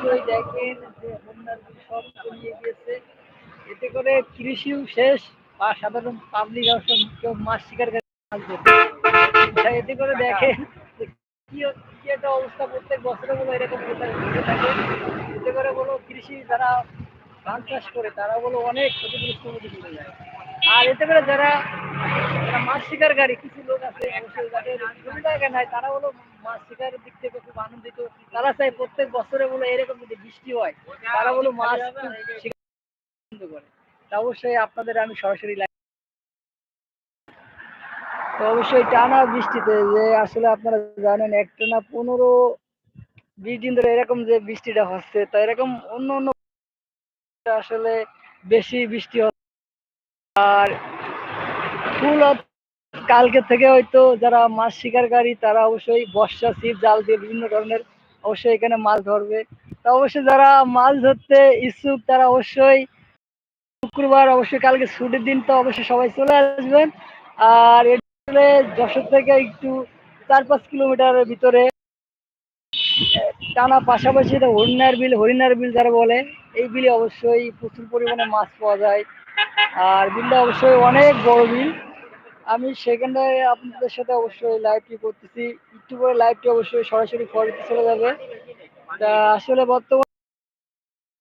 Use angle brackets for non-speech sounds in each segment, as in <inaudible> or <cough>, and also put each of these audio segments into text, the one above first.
অবশ্যই দেখেন যে বন্যার সব তলিয়ে গিয়েছে। এতে করে কৃষিও শেষ, বা সাধারণ পাবলিক কেউ মাছ শিকার করে এতে করে দেখেন কি একটা অবস্থা প্রত্যেক বছরে বলো এরকম থাকে। এতে করে বলো কৃষি যারা ধান চাষ করে, তারা বলো অনেক ক্ষতিগ্রস্ত চলে যায় আর এতে করে যারা মাছ শিকারকারী, কিছু লোক আছে অবশ্যই যাদের জায়গা নাই, তারা হলো মাছ শিকারের দিক থেকে খুব আনন্দিত। তারা চাই প্রত্যেক বছরে বলো এরকম যদি বৃষ্টি হয়, তারা বলো মাছ করে। অবশ্যই আপনাদের আমি সরাসরি তো অবশ্যই টানা বৃষ্টিতে যে আসলে আপনারা জানেন একটানা পনেরো, বিশ দিন ধরে এরকম যে বৃষ্টিটা হচ্ছে, তো এরকম অন্য অন্য আসলে বেশি বৃষ্টি আর ফুল কালকে থেকে হয়তো যারা মাছ শিকারকারী তারা অবশ্যই বর্ষা ছিপ জাল দিয়ে বিভিন্ন ধরনের অবশ্যই এখানে মাছ ধরবে। তা অবশ্যই যারা মাছ ধরতে ইচ্ছুক, তারা অবশ্যই শুক্রবার, অবশ্যই কালকে ছুটির দিন তো অবশ্যই সবাই চলে আসবেন। আর এটা যশোর থেকে একটু চার পাঁচ কিলোমিটারের ভিতরে, টানা পাশাপাশি হরিণার বিল হরিণার বিল যারা বলে, এই বিলে অবশ্যই প্রচুর পরিমাণে মাছ পাওয়া যায়। আর বিলটা অবশ্যই অনেক বড় বিল। আমি সেখানে আপনাদের সাথে অবশ্যই লাইভটি করতেছি। করে লাইভটি অবশ্যই সরাসরি ফরিতে চলে যাবে। তা আসলে বর্তমান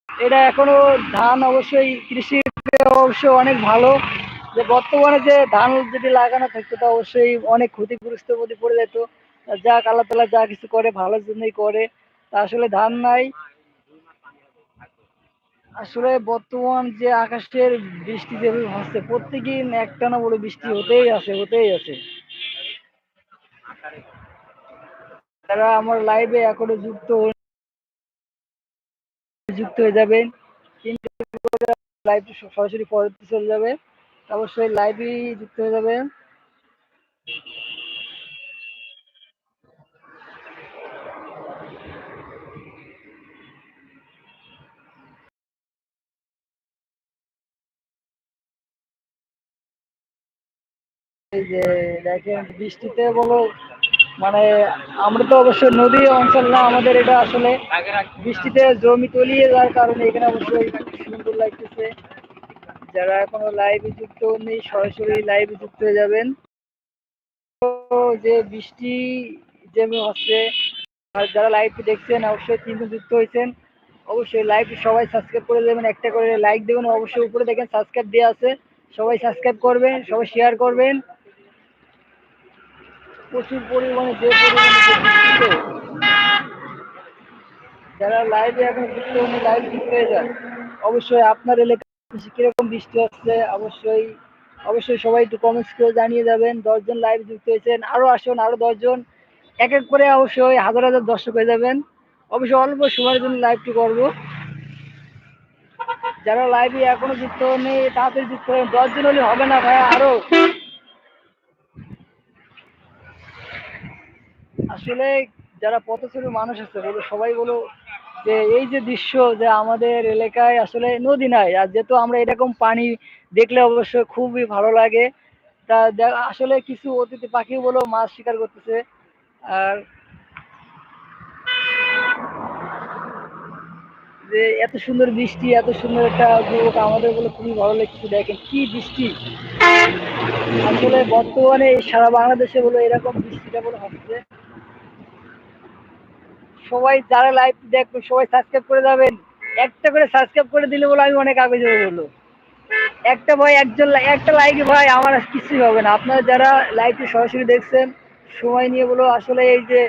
এটা এখনও ধান অবশ্যই কৃষি অবশ্য অনেক ভালো। যে বর্তমানে যে ধান যদি লাগানো থাকতো, তা অবশ্যই অনেক ক্ষতিগ্রস্ত মধ্যে পড়ে যেত। যাক, আল্লাহ তালা যা কিছু করে, ভালোর জন্যই করে। তা আসলে ধান নাই। আসলে বর্তমান যে আকাশের বৃষ্টি যেভাবে হচ্ছে, প্রত্যেকদিন একটানা বড় বৃষ্টি হতেই আছে হতেই আছে। তারা আমার লাইভে এখনও যুক্ত যুক্ত হয়ে যাবেন লাইভ সরাসরি পরবর্তী চলে যাবে, অবশ্যই লাইভে যুক্ত হয়ে যাবেন। যে দেখেন, বৃষ্টিতে বলো মানে আমরা তো অবশ্যই নদী অঞ্চল না, আমাদের এটা আসলে বৃষ্টিতে জমি তলিয়ে যাওয়ার কারণে এখানে অবশ্যই সুন্দর লাগতেছে। যারা এখনও লাইভে যুক্ত নেই, সরাসরি লাইভে যুক্ত হয়ে যাবেন। যে বৃষ্টি যেমন হচ্ছে, আর যারা লাইভটি দেখছেন, অবশ্যই তিনজন যুক্ত হয়েছেন। অবশ্যই লাইভ সবাই সাবস্ক্রাইব করে দেবেন, একটা করে লাইক দেবেন, অবশ্যই উপরে দেখেন সাবস্ক্রাইব দেওয়া আছে। সবাই সাবস্ক্রাইব করবেন, সবাই শেয়ার করবেন। প্রচুর পরিমাণে যে পরিমাণে যারা লাইভে এখন যুক্ত হন লাইভ যুক্ত হয়ে যান, অবশ্যই আপনার এলাকায় কীরকম বৃষ্টি হচ্ছে, অবশ্যই অবশ্যই সবাই একটু কমেন্টস করে জানিয়ে যাবেন। দশজন লাইভ যুক্ত হয়েছেন আরও আসুন আরও দশজন। এক এক করে অবশ্যই হাজার হাজার দর্শক হয়ে যাবেন। অবশ্যই অল্প সময়ের জন্য লাইভটি করব। যারা লাইভে এখনও যুক্ত নেই তাড়াতাড়ি যুক্ত হবেন দশজন হলে হবে না ভাই আরও আসলে যারা পথচারী মানুষ আছে, বলো, সবাই বলো যে এই যে দৃশ্য যে আমাদের এলাকায় আসলে নদী নাই। আর যেহেতু আমরা এরকম পানি দেখলে অবশ্যই খুবই ভালো লাগে। তা আসলে কিছু অতিথি পাখি বলো, মাছ শিকার করতেছে। আর যে এত সুন্দর বৃষ্টি, এত সুন্দর একটা উপভোগ আমাদের বলে খুবই ভালো লাগছে। দেখেন কি বৃষ্টি। আসলে বর্তমানে সারা বাংলাদেশে বলো, এরকম বৃষ্টিটা বলে হচ্ছে। সবাই যারা লাইভ দেখবে, সবাই সাবস্ক্রাইব করে যাবেন। একটা করে সাবস্ক্রাইব করে দিলে বলে আমি অনেক আগে যাব বলো একটা ভাই, একজন একটা লাইক ভাই, আমার কিছুই হবে না। আপনারা যারা লাইভটি সরাসরি দেখছেন, সময় নিয়ে বলো, আসলে এই যে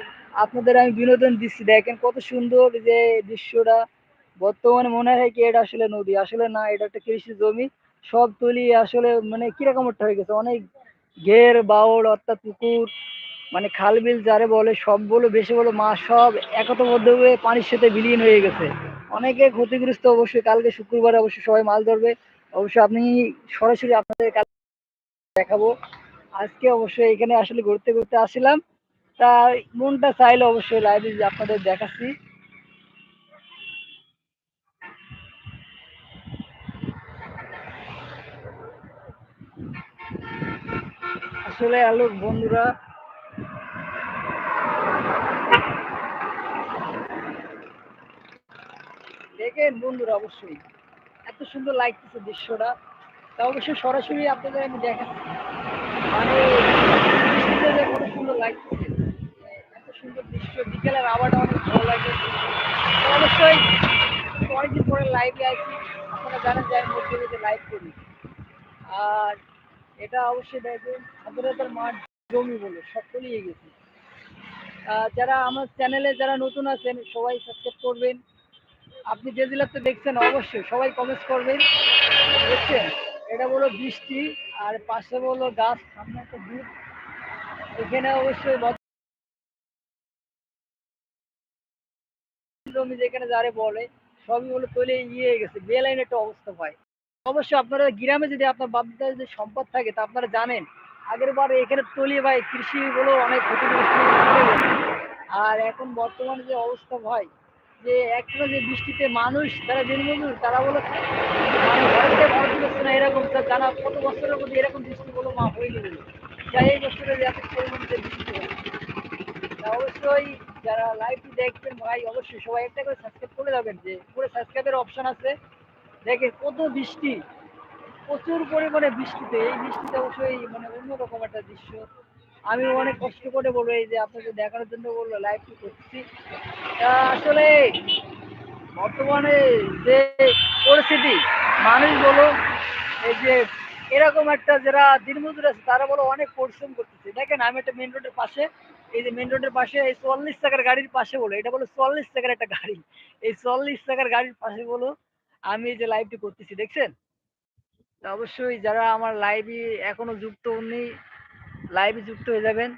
আপনাদের আমি বিনোদন দিচ্ছি, দেখেন কত সুন্দর যে দৃশ্যটা। বর্তমানে মনে হয় কি, এটা আসলে নদী। আসলে না, এটা একটা কৃষি জমি। সব তলিয়ে আসলে মানে কীরকম হয়ে গেছে? অনেক ঘের, বাউল, অর্থাৎ পুকুর মানে খাল বিল যারে বলে, সব সবগুলো বেশি বলো মাছ সব একতবদ্ধ হয়ে পানির সাথে বিলীন হয়ে গেছে। অনেকে ক্ষতিগ্রস্ত অবশ্যই, কালকে শুক্রবার অবশ্যই সবাই মাছ ধরবে। অবশ্যই আপনি সরাসরি আপনাদের কাল দেখাবো। আজকে অবশ্যই এখানে আসলে ঘুরতে ঘুরতে আসছিলাম। তা মনটা চাইলে অবশ্যই লাইভে আপনাদের দেখাচ্ছি। আসলে আলোক, বন্ধুরা দেখেন বন্ধুরা অবশ্যই এত সুন্দর লাগতেছে দৃশ্যটা। তা অবশ্যই সরাসরি আপনাদের আমি দেখাচ্ছি মানে কত সুন্দর লাগতেছে। এত সুন্দর দৃশ্য, বিকেলের আবহাওয়াটা অনেক ভালো লাগে। অবশ্যই অনেকদিন পরে লাইভে আছি। আপনারা জানেন যে আমি মধ্যে লাইভ করি। আর এটা অবশ্যই দেখবেন হাজার মাঠ জমি বলে, সব তলিয়ে গেছে। যারা আমার চ্যানেলে যারা নতুন আছেন, সবাই সাবস্ক্রাইব করবেন। আপনি যে জেলাতে দেখছেন, অবশ্যই সবাই কমেন্ট করবেন। দেখছেন, এটা বলো বৃষ্টি, আর পাশে বলো গাছ, সামনে একটা দ্বীপ এখানে অবশ্যই জমি যেখানে যারে বলে, সবই হলো তলে ইয়ে গেছে বেলাইন একটা অবস্থা পায় অবশ্যই আপনারা গ্রামে যদি আপনার বাপদার যদি সম্পদ থাকে, তা আপনারা জানেন। আগের বার এখানে তলিয়ে ভাই কৃষি গুলো অনেক ক্ষতিগ্রস্ত আর এখন বর্তমানে যে অবস্থা ভাই যে একটা যে বৃষ্টিতে মানুষ, যারা দিনমজুর, তারা বলে না এরকম। তা জানা কত বছরের মধ্যে এরকম বৃষ্টি বলো, মা, হয়ে গেল যাই এই বছরে এত পরিমাণে বৃষ্টি। অবশ্যই যারা লাইভটি দেখবেন ভাই, অবশ্যই সবাই একটা করে সাবস্ক্রাইব করে যাবেন যে পুরো সাবস্ক্রাইবের অপশন আছে। দেখে কত বৃষ্টি, প্রচুর পরিমাণে বৃষ্টিতে। এই বৃষ্টিতে অবশ্যই মানে অন্যরকম একটা দৃশ্য। আমি অনেক কষ্ট করে বলব, এই যে আপনাকে দেখানোর জন্য বলল লাইভটি করছি। আসলে বর্তমানে যে পরিস্থিতি, মানুষ বলো, এই যে এরকম একটা যারা দিনমজুর আছে, তারা বলো অনেক পরিশ্রম করতেছে। দেখেন, আমি একটা মেন রোডের পাশে, এই যে মেন রোডের পাশে, এই চল্লিশ টাকার গাড়ির পাশে বলো, এটা বলো চল্লিশ টাকার একটা গাড়ি। এই চল্লিশ টাকার গাড়ির পাশে বলো, আমি এই যে লাইভটি করতেছি, দেখছেন? অবশ্যই যারা আমার লাইভে এখনও যুক্ত নেই লাইভে যুক্ত হয়ে যাবেন।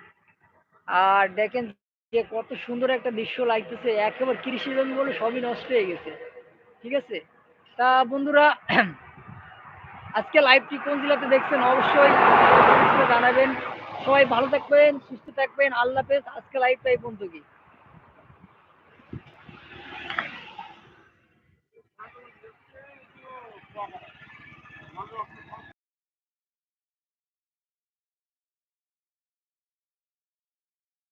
আর দেখেন যে কত সুন্দর একটা দৃশ্য লাগতেছে, একেবারে কৃষি জমি বলে সবই নষ্ট হয়ে গেছে। ঠিক আছে? তা বন্ধুরা, <clears throat> আজকে লাইভটি কোন জেলাতে দেখছেন অবশ্যই জানাবেন। সবাই ভালো থাকবেন, সুস্থ থাকবেন, আল্লাহ হাফেজ। আজকে লাইভটা এই পর্যন্ত কি Vamos.